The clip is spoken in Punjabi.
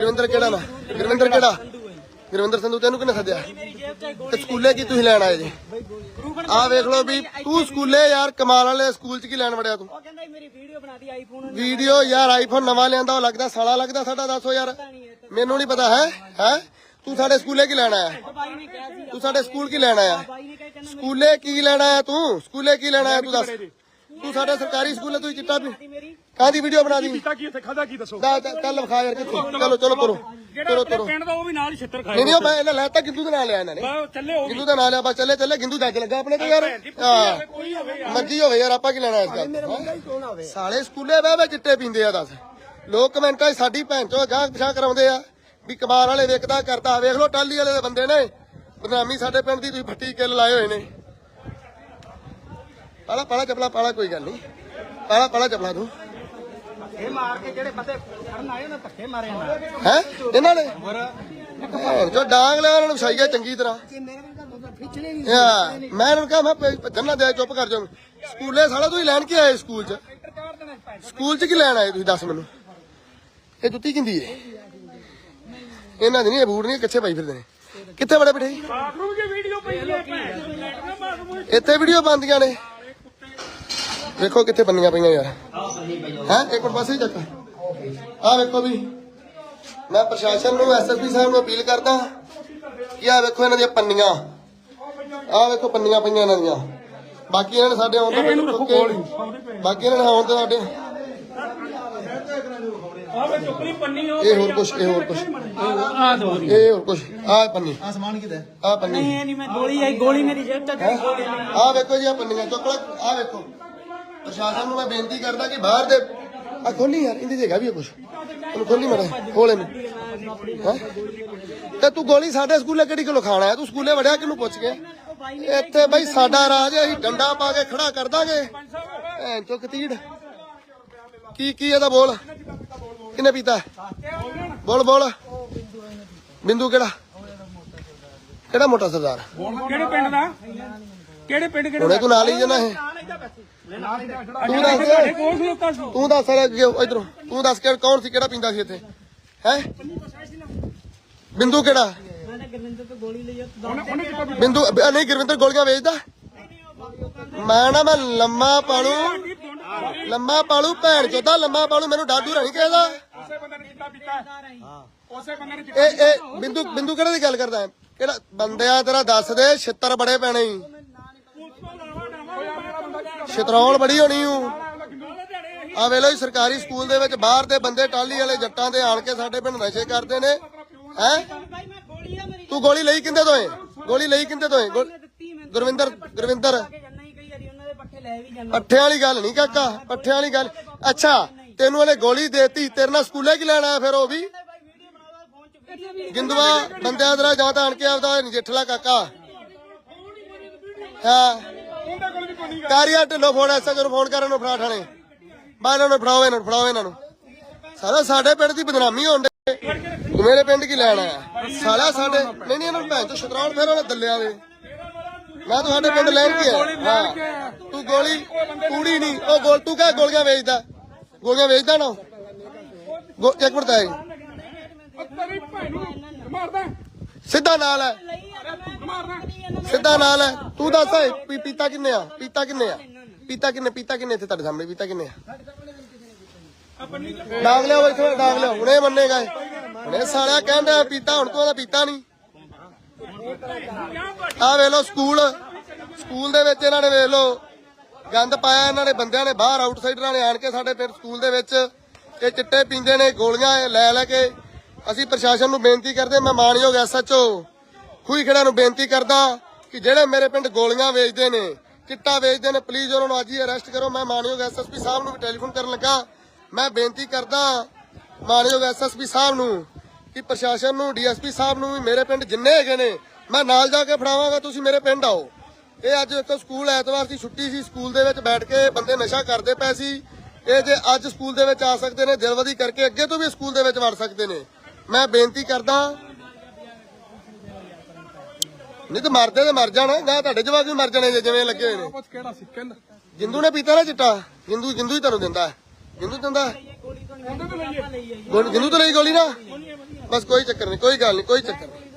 ਗੁਰਵਿੰਦਰ ਕਿਹੜਾ ਨਾ ਗੁਰਵਿੰਦਰ ਕਿਹੜਾ? ਗੁਰਵਿੰਦਰ ਸੰਧੂ ਤੈਨੂੰ ਕਿਹਨੇ ਸੱਦਿਆ? ਤੇ ਸਕੂਲੇ ਕੀ ਤੁਸੀਂ ਲੈਣ ਆਏ ਜੀ? ਆ ਵੇਖ ਲਓ ਵੀ ਤੂੰ ਸਕੂਲੇ ਯਾਰ ਕਮਾਲ ਵਾਲੇ ਸਕੂਲ ਚ ਕੀ ਲੈਣ ਵੜਿਆ ਤੂੰ? ਉਹ ਕਹਿੰਦਾ ਸੀ ਮੇਰੀ ਵੀਡੀਓ ਆਈਫੋਨ ਯਾਰ ਆਈਫੋਨ ਨਵਾਂ ਲਿਆਂਦਾ ਉਹ ਲੱਗਦਾ ਸਾਲਾ ਲੱਗਦਾ ਸਾਡਾ ਦੱਸੋ ਯਾਰ। ਮੈਨੂੰ ਨਹੀਂ ਪਤਾ ਹੈ? ਹੈ? ਤੂੰ ਸਾਡੇ ਸਕੂਲੇ ਕੀ ਲੈਣ ਆਇਆ? ਬਾਈ ਨੇ ਕਿਹਾ ਸੀ। ਤੂੰ ਸਾਡੇ ਸਕੂਲ ਕੀ ਲੈਣ ਆਇਆ? ਬਾਈ ਨੇ ਕਿਹਾ ਕਹਿੰਦਾ ਸਕੂਲੇ ਕੀ ਲੈਣ ਆਇਆ ਤੂੰ? ਸਕੂਲੇ ਕੀ ਲੈਣ ਆਇਆ ਤੂੰ ਦੱਸ? ਤੂੰ ਸਾਡੇ ਸਰਕਾਰੀ ਸਕੂਲੇ ਤੂੰ ਚਿੱਟਾ ਪੀ ਮੇਰੀ। ਕਾਹਦੀ ਵੀਡੀਓ ਬਣਾ ਦੀ ਕੀਤਾ ਕੀ ਇੱਥੇ ਖਾਦਾ ਕੀ ਦੱਸੋ? ਕੱਲ ਵਿਖਾ ਯਾਰ ਕਿੱਥੇ? ਚਲੋ ਚਲੋ ਕਰੋ। ਜਿਹੜਾ ਚਲੋ ਕਰੋ। ਪਿੰਡ ਦਾ ਉਹ ਵੀ ਨਾਲ ਹੀ ਛਿੱਤਰ ਖਾਏ। ਨਹੀਂ ਉਹ ਮੈਂ ਇਹਨਾਂ ਲੈਤਾ ਗਿੰਦੂ ਦੇ ਨਾਲ ਲਿਆ ਇਹਨਾਂ ਨੇ। ਬਾ ਚੱਲੇ ਉਹ ਵੀ। ਗਿੰਦੂ ਦਾ ਨਾਲ ਲਿਆ ਬਸ ਚੱਲੇ ਚੱਲੇ। ਗਿੰਦੂ ਜੱਜ ਲੱਗਾ ਆਪਣੇ ਤੇ ਯਾਰ। ਹਾਂ। ਕੋਈ ਹੋਵੇ ਯਾਰ। ਮਰਜ਼ੀ ਹੋਵੇ ਯਾਰ ਆਪਾਂ ਕੀ ਲੈਣਾ ਇਸ ਗੱਲ? ਸਾਲੇ ਸਕੂਲੇ ਬਹਿ ਬਹਿ ਚਿੱਟੇ ਪੀਂਦੇ ਆ ਦੱਸ। ਲੋਕ ਕਮੈਂਟਾਂ 'ਚ ਸਾਡੀ ਭੈਣ ਚੋ ਗਾਹ ਪਿਛਾ ਕਰਾਉਂਦੇ ਆ। ਵੀ ਕਬਾਰ ਵਾਲੇ ਵੇਖਦਾ ਕਰਦਾ। ਵੇਖ ਲੋ ਟਾਲੀ ਵਾਲੇ ਦੇ ਬੰਦੇ ਨੇ। ਬਦਨਾਮੀ ਸਾਡੇ ਪਿੰਡ ਦੀ ਤੁਸੀਂ ਫੱਟੀ ਕਿੱਲ ਲਾਏ ਹੋਏ ਨੇ। ਪਾਲਾ ਪਾਲਾ ਚਪਲਾ ਪਾਲਾ ਕੋਈ ਗੱਲ ਨਹੀਂ। ਪਾਲਾ ਪਾਲਾ ਚਪਲਾ ਤੂੰ। ਇਹ ਮਾਰ ਕੇ ਜਿਹੜੇ ਬੰਦੇ ਫੜਨ ਆਏ ਉਹਨਾਂ ਧੱਕੇ ਮਾਰੇ ਨਾ। ਹੈ? ਇਹਨਾਂ ਨੇ? ਚੋ ਡਾਂਗ ਲੈ ਉਹਨਾਂ ਨੂੰ ਵਿਛਾਈਆ ਚੰਗੀ ਤਰ੍ਹਾਂ। ਯਾ ਮੈਂ ਇਹਨਾਂ ਨੂੰ ਕਿਹਾ ਮੈਂ ਭੱਜਣ ਨਾ ਦੇ ਚੁੱਪ ਕਰ ਜਾਓ। ਸਕੂਲੇ ਸਾਲਾ ਤੁਸੀਂ ਲੈਣ ਕੀ ਆਏ ਸਕੂਲ 'ਚ? ਸਕੂਲ 'ਚ ਕੀ ਲੈਣ ਆਏ ਤੁਸੀਂ ਦੱਸ ਮੈਨੂੰ? ਇਹ ਜੁੱਤੀ ਕਿੰਦੀ ਏ? ਇਹਨਾਂ ਦੀ ਨਹੀਂ ਇਹ ਬੂਟ ਨਹੀਂ ਕੱਚੇ ਪਾਈ ਫਿਰਦੇ ਨੇ? ਕਿੱਥੇ ਬੜੇ ਬਿਠੇ? ਬਾਥਰੂਮ ਦੀ ਵੀਡੀਓ ਪਈ ਹੈ ਇੱਥੇ ਵੀਡੀਓ ਬੰਦੀਆਂ ਨੇ। ਵੇਖੋ ਕਿੱਥੇ ਬੰਨੀਆਂ ਪਈਆਂ ਯਾਰ। ਹੈ? ਇੱਕ ਮਿੰਟ ਪਾਸੇ ਹੀ ਚੱਕ। ਆ ਵੇਖੋ ਵੀ। ਮੈਂ ਪ੍ਰਸ਼ਾਸਨ ਨੂੰ ਐਸਐਸਪੀ ਸਾਹਿਬ ਨੂੰ ਅਪੀਲ ਕਰਦਾ ਕਿ ਆ ਵੇਖੋ ਇਹਨਾਂ ਦੀਆਂ ਪੰਨੀਆਂ। ਆ ਵੇਖੋ ਪੰਨੀਆਂ ਪਈਆਂ ਇਹਨਾਂ ਦੀਆਂ। ਬਾਕੀ ਇਹਨਾਂ ਨੇ ਸਾਡੇ ਆਉਣ ਤੋਂ ਪਹਿਲਾਂ ਠੋਕੇ ਬਾਕੀ ਇਹਨਾਂ ਨੇ ਆਉਣ ਤੋਂ ਸਾਡੇ ਇਹ ਹੋਰ ਕੁਛ ਇਹ ਹੋਰ ਕੁਛ। ਇਹ ਹੋਰ ਕੁਛ। ਆ ਪੰਨੀ। ਆ ਸਮਾਨ ਕਿਦਾ ਆ ਪੰਨੀ। ਨਹੀਂ ਇਹ ਨਹੀਂ ਮੈਂ ਗੋਲੀ ਆਈ ਗੋਲੀ ਮੇਰੀ ਜੇਬ ਨਹੀਂ ਆ ਵੇਖੋ ਜੀ ਆ ਪੰਨੀਆਂ। ਚੁੱਕ ਲੈ। ਆ ਵੇਖੋ। ਪ੍ਰਸ਼ਾਸਨ ਨੂੰ ਮੈਂ ਬੇਨਤੀ ਕਰਦਾ ਕਿ ਬਾਹਰ ਦੇ ਆ ਖੋਲੀ ਯਾਰ ਇਹਦੇ ਜਗ੍ਹਾ ਵੀ ਹੈ ਕੁਛ। ਉਹਨੂੰ ਖੋਲੀ ਮੜਾ ਖੋਲੇ ਨੂੰ ਹੈਂ? ਤੇ ਤੂੰ ਗੋਲੀ ਸਾਡੇ ਸਕੂਲੇ ਕਿਹੜੀ ਕਿਲੋ ਖਾਣਾ ਹੈ ਤੂੰ ਸਕੂਲੇ ਵੜਿਆ ਕਿਹਨੂੰ ਪੁੱਛ ਕੇ? ਇੱਥੇ ਬਈ ਸਾਡਾ ਰਾਜ ਹੈ, ਅਸੀਂ ਡੰਡਾ ਪਾ ਕੇ ਖੜਾ ਕਰ ਦਾਂਗੇ। ਭੈਣ ਚੋ ਕਤੀੜ ਕੀ ਕੀ ਇਹਦਾ ਬੋਲ? ਕਿਨੇ ਪੀਤਾ? ਬੋਲ ਬੋਲ। ਬਿੰਦੂ ਕਿਹੜਾ? ਕਿਹੜਾ ਮੋਟਾ ਸਰਦਾਰ? ਕਿਹੜੇ ਪਿੰਡ ਦਾ? ਕਿਹੜੇ ਪਿੰਡ ਕਿਹੜੇ ਤੂੰ ਨਾਲ ਹੀ ਜਨਾ ਇਹ। ਤੂੰ ਦੱਸ। ਤੂੰ ਦੱਸ ਇਧਰੋਂ ਤੂੰ ਦੱਸ ਕਿ ਕੌਣ ਸੀ ਕਿਹੜਾ ਪੀਂਦਾ ਸੀ ਇੱਥੇ? ਹੈ? ਬਿੰਦੂ ਕਿਹੜਾ? ਬਿੰਦੂ ਅ, ਨਹੀਂ ਗੁਰਵਿੰਦਰ ਗੋਲੀਆਂ ਵੇਚਦਾ? ਮੈਂ ਨਾ ਮੈਂ ਲੰਮਾ ਪਾਲੂ। ਲੰਮਾ ਪਾਲੂ ਭੈਣ ਚੋਦਾ ਲੰਮਾ ਪਾਲੂ ਮੈਨੂੰ ਡਾਡੂ ਰਾਣੀ ਕਹਿੰਦਾ ਉਸੇ ਬੰਦੇ ਨੇ ਕਿੱਦਾਂ ਪੀਤਾ। ਉਸੇ ਬੰਦੇ ਨੇ ਇਹ ਇਹ ਬਿੰਦੂ ਬਿੰਦੂ ਕਿਹੜਾ ਦੀ ਗੱਲ ਕਰਦਾ ਹੈ? ਕਿਹੜਾ ਬੰਦਿਆ ਤੇਰਾ ਦੱਸ ਦੇ ਛਿੱਤਰ ਬੜੇ ਪੈਣੇ ਈ। ਛਿਤਰੌਲ ਬੜੀ ਹੋਣੀ ਹੂੰ ਆ ਵੇਲੋ ਸਰਕਾਰੀ ਸਕੂਲ ਦੇ ਵਿੱਚ ਬਾਹਰ ਦੇ ਬੰਦੇ ਟਾਲੀ ਵਾਲੇ ਜੱਟਾਂ ਦੇ ਆਣ ਕੇ ਸਾਡੇ ਪਿੰਡ ਨਸ਼ੇ ਕਰਦੇ ਨੇ। ਹੈ? ਤੂੰ ਗੋਲੀ ਲਈ ਕਿੰਦੇ ਤੋਂ ਏ? ਗੋਲੀ ਲਈ ਕਿੰਦੇ ਤੋਂ ਏ? ਗੁਰਵਿੰਦਰ ਗੁਰਵਿੰਦਰ। ਪੱਠੇ ਪੱਠਿਆਂ ਵਾਲੀ ਗੱਲ ਨਹੀਂ ਕਾਕਾ, ਪੱਠਿਆਂ ਵਾਲੀ ਗੱਲ। ਅੱਛਾ, ਤੈਨੂੰ ਉਹਨੇ ਗੋਲੀ ਦੇਤੀ, ਤੇਰੇ ਨਾਲ ਸਕੂਲੇ ਕੀ ਲੈਣਾ ਫਿਰ ਉਹ ਵੀ? ਭਾਈ ਵੀਡੀਓ ਬਣਾਵਾ ਗਿੰਦਵਾ, ਬੰਦਿਆਂ ਤੇਰਾ ਜਾਂ ਤਾਂ ਆਣ ਕੇ ਆਪਦਾ ਨਜਿੱਠਲਾ ਕਾਕਾ। ਹਾਂ? ਵੀ ਕਾਰੀਆ ਢਿੱਲੋਂ ਫੋਨ ਐਸਾ ਜਦੋਂ ਫੋਨ ਕਰਨ ਨੂੰ ਫੜਾ ਠਾਣੇ। ਬਾ ਇਹਨਾਂ ਨੂੰ ਫੜਾਓ ਇਹਨਾਂ ਨੂੰ ਫੜਾਓ ਇਹਨਾਂ ਨੂੰ। ਸਾਰਾ ਸਾਡੇ ਪਿੰਡ ਦੀ ਬਦਨਾਮੀ ਹੋਣ ਦੇ ਤੂੰ ਮੇਰੇ ਪਿੰਡ ਕੀ ਲੈਣ ਆਇਆ? ਸਾਲਾ ਸਾਡੇ ਨਹੀਂ ਨਹੀਂ ਇਹਨਾਂ ਨੂੰ ਭੈਣ ਤੋਂ ਸ਼ਤਰਾਉਣ ਫਿਰ ਉਹਨੇ ਦੱਲਿਆ ਦੇ। ਮੈਂ ਤੁਹਾਡੇ ਪਿੰਡ ਲੈਣ ਕੀ ਆਇਆ? ਤੂੰ ਗੋਲੀ ਕੂੜੀ ਨਹੀਂ। ਉਹ ਗੋਲ ਤੂੰ ਕਹ ਗੋਲੀਆਂ ਵੇਚਦਾ। ਗੋਲੀਆਂ ਵੇਚਦਾ ਨਾ ਇੱਕ ਮਿੰਟ ਨੂੰ ਮਾਰਦਾ। ਸਿੱਧਾ ਨਾਲ ਹੈ। ਸਿੱਧਾ ਨਾਲ ਹੈ। ਤੂੰ ਦੱਸ ਓਏ ਪੀ- ਪੀਤਾ ਕਿੰਨੇ ਆ? ਪੀਤਾ ਕਿੰਨੇ ਆ? ਪੀਤਾ ਕਿੰਨੇ ਪੀਤਾ ਕਿੰਨੇ ਇੱਥੇ ਤੁਹਾਡੇ ਸਾਹਮਣੇ, ਪੀਤਾ ਕਿੰਨੇ ਆ? ਡਾਂਗ ਲਿਆ ਓਏ ਇੱਥੇ ਡਾਂਗ ਲਿਆ ਹੁਣੇ ਮੰਨੇਗਾ ਇਹ। ਹੁਣੇ ਸਾਲਿਆ ਕਹਿੰਦਾ ਪੀਤਾ, ਹੁਣ ਤੂੰ ਉਹਦਾ ਪੀਤਾ ਨਹੀਂ। ਆ ਵੇਖ ਲਓ ਸਕੂਲ। ਸਕੂਲ ਦੇ ਵਿੱਚ ਇਹਨਾਂ ਨੇ ਵੇਖ ਲਓ, ਗੰਦ ਪਾਇਆ ਇਹਨਾਂ ਨੇ, ਬੰਦਿਆਂ ਨੇ ਬਾਹਰ ਆਊਟਸਾਈਡਰਾਂ ਨੇ ਆਣ ਕੇ ਸਾਡੇ ਪਿੰਡ ਸਕੂਲ ਦੇ ਵਿੱਚ। ਇਹ ਚਿੱਟੇ ਪੀਂਦੇ ਨੇ, ਗੋਲੀਆਂ ਇਹ ਲੈ ਲੈ ਕੇ। ਅਸੀਂ ਪ੍ਰਸ਼ਾਸਨ ਨੂੰ ਬੇਨਤੀ ਕਰਦੇ, ਮੈਂ ਮਾਨਯੋਗ ਐਸਐਚਓ ਖੂਈ ਖੜਾ ਨੂੰ ਬੇਨਤੀ ਕਰਦਾ ਕਿ ਜਿਹੜੇ ਮੇਰੇ ਪਿੰਡ ਗੋਲੀਆਂ ਵੇਚਦੇ ਨੇ, ਚਿੱਟਾ ਵੇਚਦੇ ਨੇ ਪਲੀਜ਼ ਉਹਨਾਂ ਨੂੰ ਅੱਜ ਹੀ ਅਰੈਸਟ ਕਰੋ। ਮੈਂ ਮਾਨਯੋਗ ਐਸਐਸਪੀ ਸਾਹਿਬ ਨੂੰ ਵੀ ਟੈਲੀਫੋਨ ਕਰਨ ਲੱਗਾ। ਮੈਂ ਬੇਨਤੀ ਕਰਦਾ ਮਾਨਯੋਗ ਐਸਐਸਪੀ ਸਾਹਿਬ ਨੂੰ ਕਿ ਪ੍ਰਸ਼ਾਸਨ ਨੂੰ ਡੀਐਸਪੀ ਸਾਹਿਬ ਨੂੰ ਵੀ ਮੇਰੇ ਪਿੰਡ ਜਿੰਨੇ ਹੈਗੇ ਨੇ, ਮੈਂ ਨਾਲ ਜਾ ਕੇ ਫੜਾਵਾਂਗਾ, ਤੁਸੀਂ ਮੇਰੇ ਪਿੰਡ ਆਓ। ਇਹ ਅੱਜ ਇੱਕ ਸਕੂਲ ਐਤਵਾਰ ਦੀ ਛੁੱਟੀ ਸੀ, ਸਕੂਲ ਦੇ ਵਿੱਚ ਬੈਠ ਕੇ ਬੰਦੇ ਨਸ਼ਾ ਕਰਦੇ ਪਏ ਸੀ। ਇਹ ਜੇ ਅੱਜ ਸਕੂਲ ਦੇ ਵਿੱਚ ਆ ਸਕਦੇ ਨੇ ਦਿਲਵਦੀ ਕਰਕੇ ਅੱਗੇ ਤੋਂ ਵੀ ਸਕੂਲ ਦੇ ਵਿੱਚ ਵੜ ਸਕਦੇ ਨੇ। ਮੈਂ ਬੇਨਤੀ ਕਰਦਾ ਨਹੀਂ ਤਾਂ ਮਰਦੇ ਤੇ ਮਰ ਜਾਣ ਨਾ ਤੁਹਾਡੇ ਜਵਾਕ ਵੀ ਮਰ ਜਾਣੇ ਜੇ ਜਿਵੇਂ ਲੱਗੇ ਹੋਏ ਨੇ। ਪੁੱਛ ਕਿਹੜਾ ਸੀ ਕਹਿੰਦਾ ਜਿੰਦੂ ਨੇ ਪੀਤਾ ਨਾ ਚਿੱਟਾ ਜਿੰਦੂ ਜਿੰਦੂ ਹੀ ਤੁਹਾਨੂੰ ਦਿੰਦਾ। ਜਿੰਦੂ ਦਿੰਦਾ ਗੋਲੀ- ਜਿੰਦੂ ਤੋਂ ਲਈ ਗੋਲੀ ਨਾ? ਬਸ ਕੋਈ ਚੱਕਰ ਨਹੀਂ ਕੋਈ ਗੱਲ ਨਹੀਂ ਕੋਈ ਚੱਕਰ ਨਹੀਂ।